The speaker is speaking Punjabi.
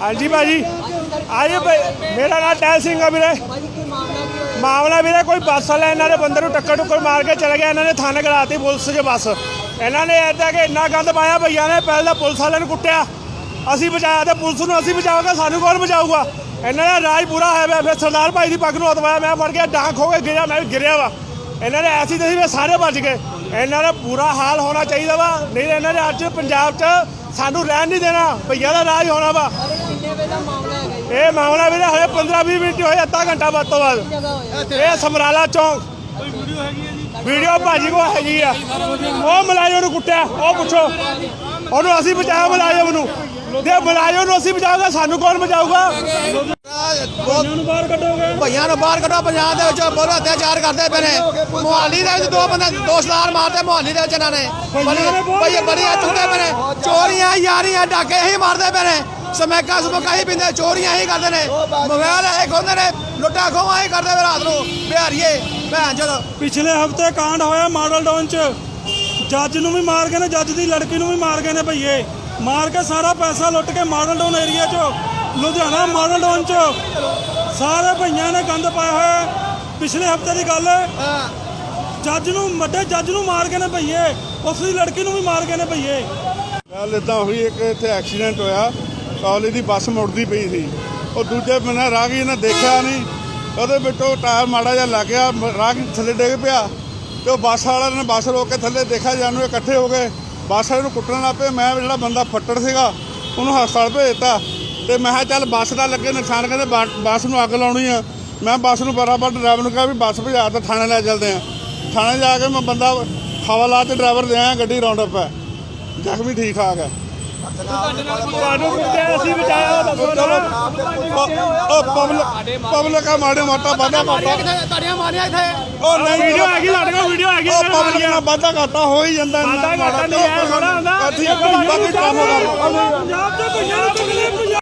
ਹਾਂਜੀ ਭਾਜੀ। ਆਜੇ ਮੇਰਾ ਨਾਮ ਟੈ ਸਿੰਘ ਆ ਵੀਰੇ। ਮਾਮਲਾ ਵੀਰੇ, ਕੋਈ ਬੱਸ ਵਾਲਾ ਇਹਨਾਂ ਦੇ ਬੰਦੇ ਨੂੰ ਟੱਕਰ ਟੁੱਕਰ ਮਾਰ ਕੇ ਚਲੇ ਗਿਆ। ਇਹਨਾਂ ਨੇ ਥਾਣੇ ਕਰਾਤੀ ਪੁਲਿਸ 'ਚ ਬੱਸ। ਇਹਨਾਂ ਨੇ ਐਦਾਂ ਕਿ ਇੰਨਾ ਗੰਦ ਪਾਇਆ, ਭਈਆ ਨੇ ਪਹਿਲਾਂ ਪੁਲਿਸ ਵਾਲਿਆਂ ਨੂੰ ਕੁੱਟਿਆ। ਅਸੀਂ ਬਚਾਇਆ ਤੇ ਪੁਲਿਸ ਨੂੰ ਅਸੀਂ ਬਚਾਵਾਂਗੇ, ਸਾਨੂੰ ਕੌਣ ਬਚਾਊਗਾ? ਇਹਨਾਂ ਦਾ ਰਾਜ ਪੂਰਾ ਹੋਇਆ ਪਿਆ। ਫਿਰ ਸਰਦਾਰ ਭਾਈ ਦੀ ਪੱਗ ਨੂੰ ਪਾਇਆ ਮੈਂ ਫੜ ਕੇ ਡਾਂਗ ਖੋ ਕੇ ਗਿਰਿਆ ਮੈਂ ਵੀ ਗਿਰਿਆ ਵਾ। ਇਹਨਾਂ ਨੇ ਐਸੀ ਤਸੀ ਵੀ ਸਾਰੇ ਬਚ ਗਏ। ਇਹਨਾਂ ਦਾ ਬੁਰਾ ਹਾਲ ਹੋਣਾ ਚਾਹੀਦਾ ਵਾ। ਨਹੀਂ ਤਾਂ ਇਹਨਾਂ ਨੇ ਅੱਜ ਪੰਜਾਬ 'ਚ ਸਾਨੂੰ ਰਹਿਣ ਨਹੀਂ ਦੇਣਾ। ਭਈਆ ਦਾ ਰਾਜ ਹੋਣਾ ਵਾ। ਕਿੰਨੇ ਵੇ ਦਾ ਮਾਮਲਾ ਹੈਗਾ ਜੀ? ਇਹ ਮਾਮਲਾ ਵੀਰੇ ਹਲੇ 15 20 ਮਿੰਟ ਹੀ ਹੋਏ ਅੱਧਾ ਘੰਟਾ ਵੱਧ ਤੋਂ ਹੋਇਆ ਇਹ ਸਮਰਾਲਾ ਚੌਂਕ। ਵੀਡੀਓ ਭਾਜੀ ਕੋ ਹੈਗੀ ਆ। ਉਹ ਮਲਾਇਓ ਨੂੰ ਕੁੱਟਿਆ। ਉਹ ਪੁੱਛੋ। ਉਹਨੂੰ ਅਸੀਂ ਬਚਾਇਆ ਮਲਾਇਓ ਨੂੰ। ਤੇ ਮਲਾਇਓ ਨੂੰ ਅਸੀਂ ਬਚਾਉਂਗਾ ਸਾਨੂੰ ਕੌਣ ਬਚਾਊਗਾ? ਨੂੰ ਬਾਹਰ ਕੱਢੋਗੇ? ਭਈਆਂ ਨੂੰ ਬਾਹਰ ਕੱਢੋ ਪੰਜਾਬ ਦੇ ਵਿੱਚ ਬਹੁਤ ਅਤਿਆਚਾਰ ਕਰਦੇ ਪਏ ਨੇ। ਮੁਹਾਲੀ ਦੇ ਵਿੱਚ ਦੋ ਬੰਦੇ ਦੋ ਸਲਾਰ ਮਾਰਦੇ ਮੁਹਾਲੀ ਦੇ ਵਿੱਚ ਇਹਨਾਂ ਨੇ। ਬੜੀ ਬੜੀ ਚੁੱਕਦੇ ਪਏ ਨੇ। ਚੋਰੀਆਂ ਯਾਰੀਆਂ ਡਾਕੇ ਹੀ ਮਾਰਦੇ ਪਏ ਨੇ। ਸਮੈਕਾ ਸਮੈਕਾ ਹੀ ਪਿੰਦੇ ਚੋਰੀਆਂ ਹੀ ਕਰਦੇ ਨੇ। ਮੋਬਾਈਲ ਇਹ ਖੋਹਦੇ ਨੇ ਲੁੱਟਾ ਖੋਹਾਂ ਹੀ ਕਰਦੇ ਰਾਤ ਨੂੰ। ਬਿਹਾਰੀਏ ਭੈਣ ਜਦੋਂ ਪਿਛਲੇ ਹਫ਼ਤੇ ਕਾਂਡ ਹੋਇਆ ਮਾਡਲ ਟਾਊਨ 'ਚ। ਜੱਜ ਨੂੰ ਵੀ ਮਾਰ ਗਏ ਨੇ ਜੱਜ ਦੀ ਲੜਕੀ ਨੂੰ ਵੀ ਮਾਰ ਗਏ ਨੇ ਭਈਏ। ਮਾਰ ਕੇ ਸਾਰਾ ਪੈਸਾ ਲੁੱਟ ਕੇ ਮਾਡਲ ਟਾਊਨ ਏਰੀਆ 'ਚ, ਲੁਧਿਆਣਾ ਮਾਡਲ ਟਾਊਨ 'ਚ ਸਾਰੇ ਭਈਆਂ ਨੇ ਗੰਦ ਪਾਇਆ ਹੋਇਆ ਪਿਛਲੇ ਹਫ਼ਤੇ ਦੀ ਗੱਲ ਹੈ। ਜੱਜ ਨੂੰ, ਵੱਡੇ ਜੱਜ ਨੂੰ ਮਾਰ ਕੇ ਨੇ ਭਈਏ। ਉਸ ਦੀ ਲੜਕੀ ਨੂੰ ਵੀ ਮਾਰ ਕੇ ਨੇ ਭਈਏ। ਗੱਲ ਇਦਾਂ ਹੋਈ, ਇੱਕ ਇੱਥੇ ਐਕਸੀਡੈਂਟ ਹੋਇਆ। ਕਾਲਜ ਦੀ ਬੱਸ ਮੁੜਦੀ ਪਈ ਸੀ। ਉਹ ਦੂਜੇ ਬੰਨੇ ਰਾਹਗੀਰ ਨੇ ਦੇਖਿਆ ਨਹੀਂ। ਉਹਦੇ ਵਿੱਚੋਂ ਟਾਇਰ ਮਾੜਾ ਜਿਹਾ ਲੱਗ ਗਿਆ ਮ- ਰਾਹਗੀਰ ਥੱਲੇ ਡਿੱਗ ਪਿਆ। ਤੇ ਉਹ ਬੱਸ ਵਾਲਿਆਂ ਨੇ ਬੱਸ ਰੋਕ ਕੇ ਥੱਲੇ ਦੇਖਿਆ, ਜਾਨੂੰ ਇਕੱਠੇ ਹੋ ਗਏ। ਬੱਸ ਵਾਲੇ ਨੂੰ ਕੁੱਟਣ ਲੱਗ ਪਏ। ਮੈਂ ਜਿਹੜਾ ਬੰਦਾ ਫੱਟੜ ਸੀਗਾ, ਉਹਨੂੰ ਹਸਪਤਾਲ ਭੇਜ ਦਿੱਤਾ ਤੇ ਮੈਂ ਕਿਹਾ, ਚੱਲ ਬੱਸ ਦਾ ਲੱਗੇ ਨੁਕਸਾਨ ਕਹਿੰਦੇ ਬੱਸ ਨੂੰ ਅੱਗ ਲਾਉਣੀ ਆ। ਮੈਂ ਬੱਸ ਨੂੰ ਬਰਾਬਰ ਡਰਾਈਵਰ ਨੂੰ ਕਿਹਾ ਵੀ ਬੱਸ ਭਜਾ ਤਾਂ ਥਾਣੇ ਲੈ ਚੱਲਦੇ ਆ। ਥਾਣੇ ਜਾ ਕੇ ਮੈਂ ਬੰਦਾ ਹਵਾ ਲਾ ਤੇ ਡਰਾਈਵਰ ਦੇ ਗੱਡੀ ਰਾਉਂਡ ਅਪ ਹੈ। ਜ਼ਖਮੀ ਠੀਕ ਠਾਕ ਹੈ ਤੁਹਾਨੂੰ ਕੁੱਟਿਆ ਅਸੀਂ ਬਚਾਇਆ ਚਲੋ। ਉਹ ਪਬਲਿਕ ਪਬਲਿਕ ਆ ਮਾੜੇ ਮਾਟਾ ਵਾਧਾ ਕਰਤਾ ਤਾੜੀਆਂ ਮਾਰੀਆਂ ਇੱਥੇ। ਉਹ ਨਹੀਂ ਵੀਡੀਓ ਹੈਗੀ ਸਾਡੇ ਕੋਲ ਵੀਡੀਓ ਹੈਗੀ ਉਹ ਪਬਲਿਕ ਨਾਲ ਵਾਧਾ ਕਰਤਾ ਹੋ ਹੀ ਜਾਂਦਾ ਵਾਧਾ ਘਾਟਾ ਨਹੀਂ ਹੈ, ਥੋੜ੍ਹਾ ਹੁੰਦਾ। ਠੀਕ ਹੈ ਬਾਕੀ ਕੰਮ ਦਾ